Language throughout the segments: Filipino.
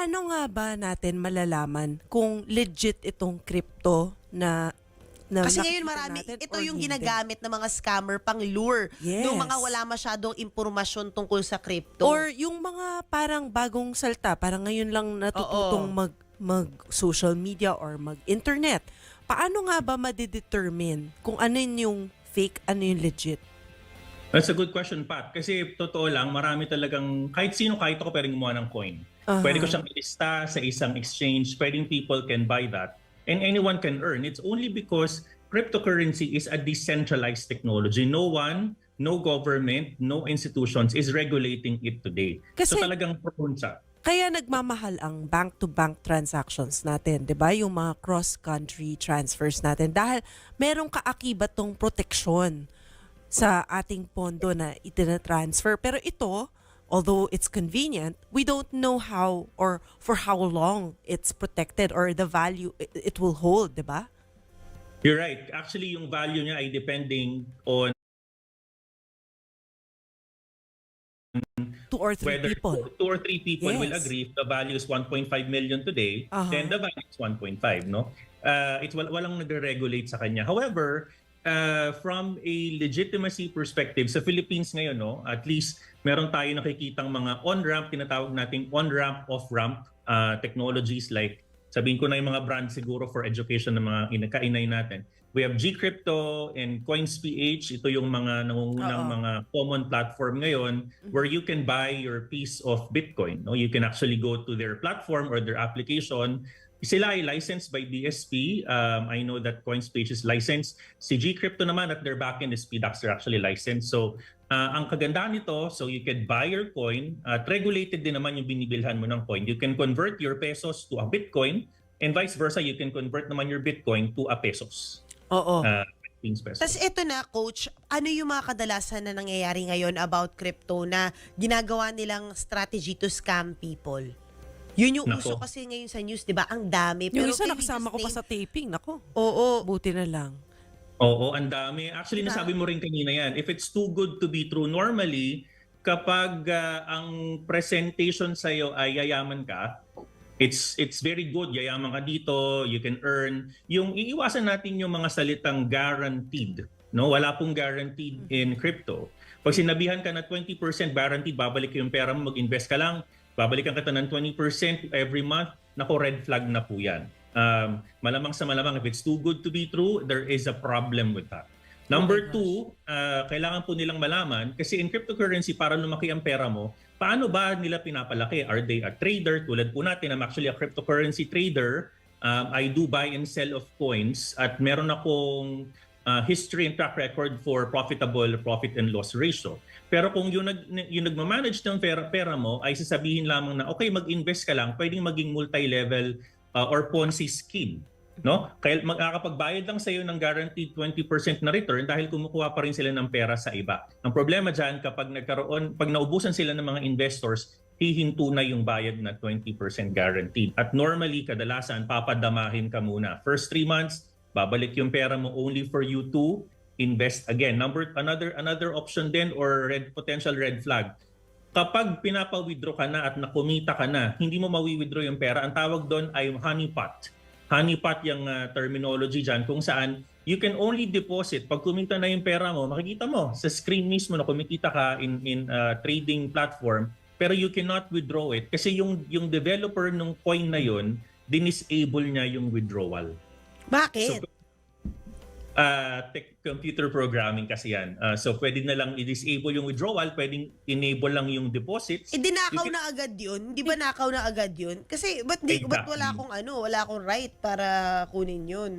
paano nga ba natin malalaman kung legit itong crypto na na Kasi ngayon marami, natin ito yung hindi? ginagamit ng mga scammer pang lure Yes. ng mga wala masyadong impormasyon tungkol sa crypto. Or yung mga parang bagong salta, parang ngayon lang natututong Oo. mag mag social media or mag internet. Paano nga ba ma-determine kung ano yung fake, ano yung legit? That's a good question, Pat. Kasi totoo lang, marami talagang, kahit sino, kahit ako pwedeng gumawa ng coin. Aha. Pwede ko siyang ilista sa isang exchange, pwedeng people can buy that, and anyone can earn. It's only because cryptocurrency is a decentralized technology. No one, no government, no institutions is regulating it today. Kasi- so talagang prone siya. Kaya nagmamahal ang bank-to-bank transactions natin, 'di ba? Yung mga cross-country transfers natin dahil merong kaakibat tong proteksyon sa ating pondo na itina-transfer. Pero ito, although it's convenient, we don't know how or for how long it's protected or the value it, it will hold, 'di ba? You're right. Actually, yung value niya ay depending on Two or three whether people. two or three people will Yes. agree if the value is 1.5 million today, Aha. then the value is 1.5, no? Uh, it's wal- walang nagre-regulate sa kanya. However, uh, from a legitimacy perspective, sa Philippines ngayon, no, at least meron tayo nakikitang mga on-ramp, tinatawag nating on-ramp, off-ramp uh, technologies like sabihin ko na yung mga brand siguro for education ng mga inakainay natin. We have Gcrypto and CoinsPH. Ito yung mga nangungunang Oo. mga common platform ngayon where you can buy your piece of Bitcoin. No, you can actually go to their platform or their application. Sila ay licensed by BSP. Um, I know that CoinsPage is licensed. Si Gcrypto naman at their backend is PDAX. They're actually licensed. So uh, ang kagandahan nito, so you can buy your coin. At regulated din naman yung binibilhan mo ng coin. You can convert your pesos to a Bitcoin and vice versa, you can convert naman your Bitcoin to a pesos. Oo. Uh. Tapos ito na, coach, ano yung mga kadalasan na nangyayari ngayon about crypto na ginagawa nilang strategy to scam people? Yun yung Nako. uso kasi ngayon sa news, di ba? Ang dami. yung Pero isa nakasama ko pa sa taping, nako. Oo. Buti na lang. Oo, ang dami. Actually, nasabi mo rin kanina yan. If it's too good to be true, normally, kapag ah, ang presentation sa'yo ay yayaman ka, it's it's very good. Yayaman ka dito, you can earn. Yung iiwasan natin yung mga salitang guaranteed. No, wala pong guaranteed in crypto. Pag sinabihan ka na 20% guaranteed, babalik yung pera mo, mag-invest ka lang, babalikan ka ng 20% every month, nako red flag na po yan. Um, malamang sa malamang, if it's too good to be true, there is a problem with that. Oh Number gosh. two, uh, kailangan po nilang malaman, kasi in cryptocurrency, para lumaki ang pera mo, paano ba nila pinapalaki? Are they a trader? Tulad po natin, I'm actually a cryptocurrency trader. Um, I do buy and sell of coins at meron akong uh, history and track record for profitable profit and loss ratio. Pero kung yung, nag, yung nagmamanage ng pera, pera mo ay sasabihin lamang na okay, mag-invest ka lang, pwedeng maging multi-level uh, or Ponzi scheme. No? Kaya makakapagbayad lang sa iyo ng guaranteed 20% na return dahil kumukuha pa rin sila ng pera sa iba. Ang problema diyan kapag nagkaroon pag naubusan sila ng mga investors, hihinto na yung bayad na 20% guaranteed. At normally kadalasan papadamahin ka muna. First three months, babalik yung pera mo only for you to invest again. Number another another option din or red potential red flag. Kapag pinapa-withdraw ka na at nakumita ka na, hindi mo mawi-withdraw yung pera. Ang tawag doon ay honeypot. Honeypot yung uh, terminology dyan kung saan you can only deposit. Pag kumita na yung pera mo, makikita mo sa screen mismo na kumikita ka in, in uh, trading platform, pero you cannot withdraw it kasi yung, yung developer ng coin na yun, dinisable niya yung withdrawal. Bakit? So, uh, tech computer programming kasi yan. Uh, so pwede na lang i-disable yung withdrawal, pwedeng enable lang yung deposits. Eh, dinakaw can- na agad yun? Di ba nakaw na agad yun? Kasi, ba't, di, ba't Exactly. wala akong ano, wala akong right para kunin yun?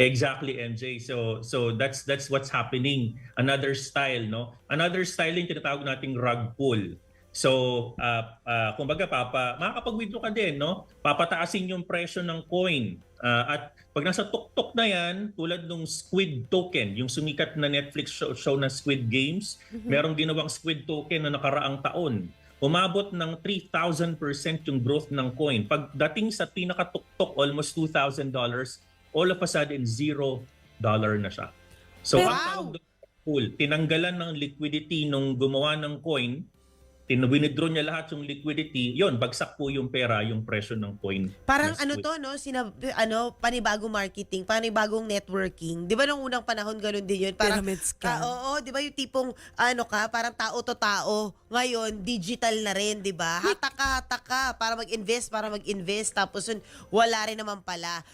Exactly, MJ. So so that's that's what's happening. Another style, no? Another style yung tinatawag nating rug pull. So, uh, uh, kumbaga, papa, makakapag-withdraw ka din, no? Papataasin yung presyo ng coin. Uh, at pag nasa tuktok na yan, tulad ng Squid Token, yung sumikat na Netflix show, show na Squid Games, merong ginawang Squid Token na nakaraang taon. Umabot ng 3,000% yung growth ng coin. Pagdating sa pinakatuktok, almost $2,000, all of a sudden, zero dollar na siya. So, Pero- ang tawag doon, pool, tinanggalan ng liquidity nung gumawa ng coin, tinwinidraw niya lahat yung liquidity, yon bagsak po yung pera, yung presyo ng coin. Parang ano to, no? Sinab ano, panibagong marketing, panibagong networking. Di ba nung unang panahon ganun din yun? Parang, Pyramid scam. Ah, oo, di ba yung tipong, ano ka, parang tao to tao. Ngayon, digital na rin, di ba? Hatak ka, hatak ka, para mag-invest, para mag-invest. Tapos yun, wala rin naman pala.